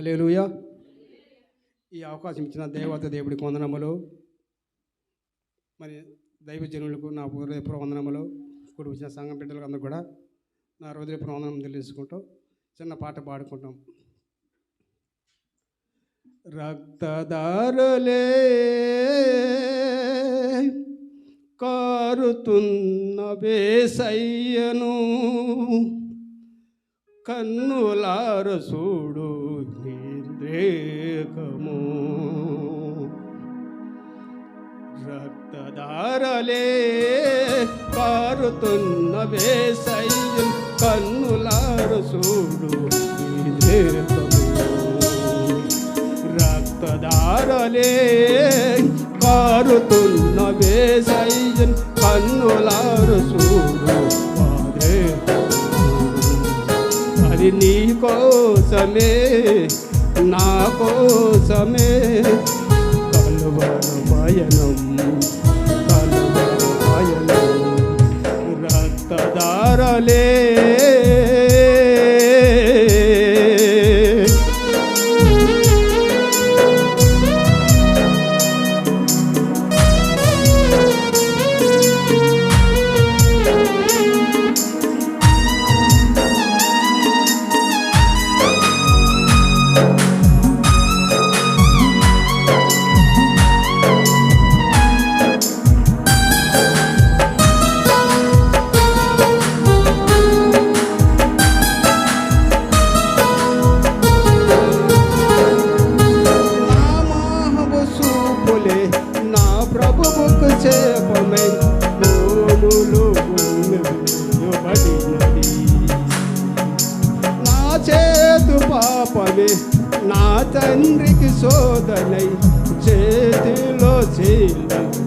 Hallelujah ఈ అవకాశం ఇచ్చిన దేవత దేవుడికి వందనములు. మరి దైవజనులకు నా హృదయపూర్వ వందనములు. కూడి వచ్చిన సంఘం బిడ్డలకు అందరూ కూడా నా హృదయపూర్వ వందనం తెలుసుకుంటూ చిన్న పాట పాడుకుంటాం. రక్తదారులే కారుతున్న వేసయ్యను కన్నులార చూడు నిర్దేకము రక్తదారలే పారుతున్న వేసయ్యం కన్నులారు చూడు రక్తదారలే పారుతున్న వేసయ్యం కన్నులారు చూడు అది నీ కోసమే నా కోసమే. కలువర భయనం కలువర భయనం రక్తదారలే భూములు నా చేతు పాపమే నా తండ్రికి శోధనై చేతిలో చేయబడినది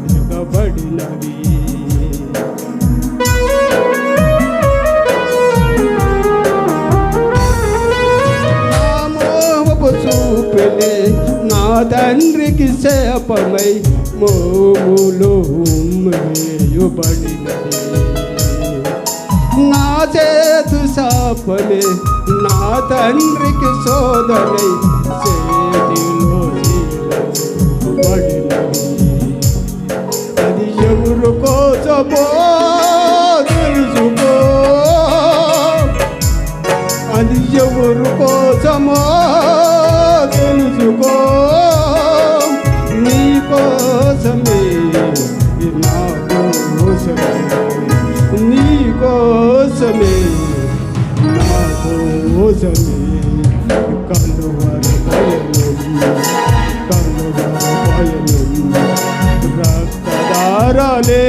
చూపులే నా తండ్రికి శాపమై మోములు ఉమ్మేయబడినది. నా చేతు శాపమే నా తండ్రికి శోధనై చేతిలో పడినది అది ఎవరు కోసమో తెలుసు. కలువర పయనం కలువర పయనం రక్తదారలే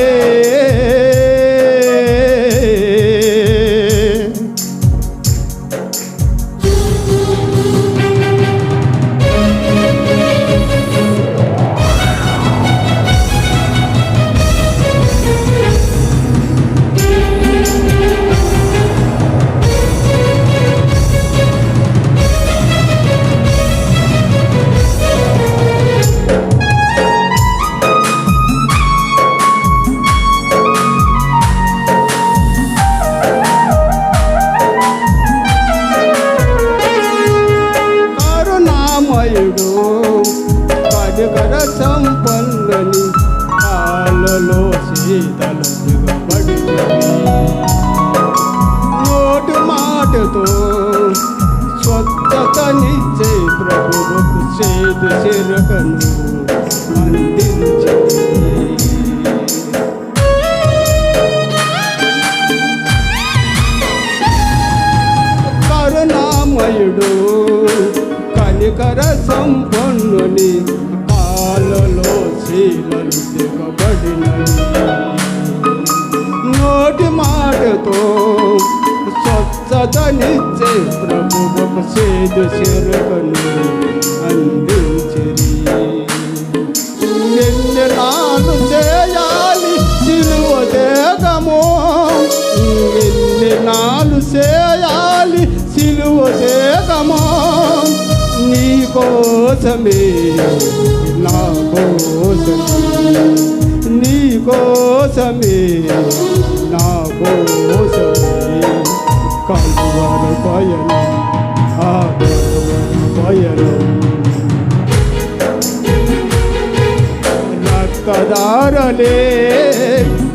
కనికర సంపన్నని కాలలో శీతలు దిగబడి నోటు మాటతో స్వచ్ఛతనిచ్చే ప్రభువుకు చేతి చిరకను శీలలు దిగబడినవి నోటి మాటతో స్వచ్ఛతనిచ్చే ప్రభువుకు సేదు చెరకను అందించరి. ఎన్ని నాను చేయాలి సిలువ దేగము ఎన్ని నాలు చేయాలి నీ కోసమే నా కోసమే. నీ కోసమే నా కోసమే. కలువర పయనం ఆ కలువర పయనం. రక్తదారలే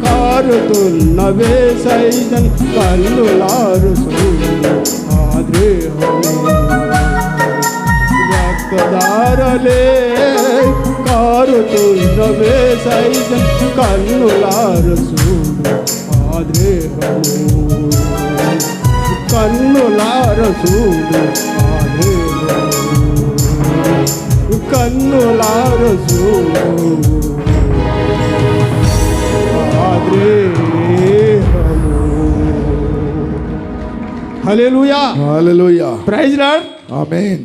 కారుతున్నవే సైజన్ కన్నులారు ఆద్రేహము రక్తదారలే కారుతున్నవే సైజన్ కన్నులారు ఆద్రేహము కన్నులార చూడు ఆదేవము. కన్నులార చూడు ఆద్రేహము. హల్లెలూయా Hallelujah. Praise lord Amen.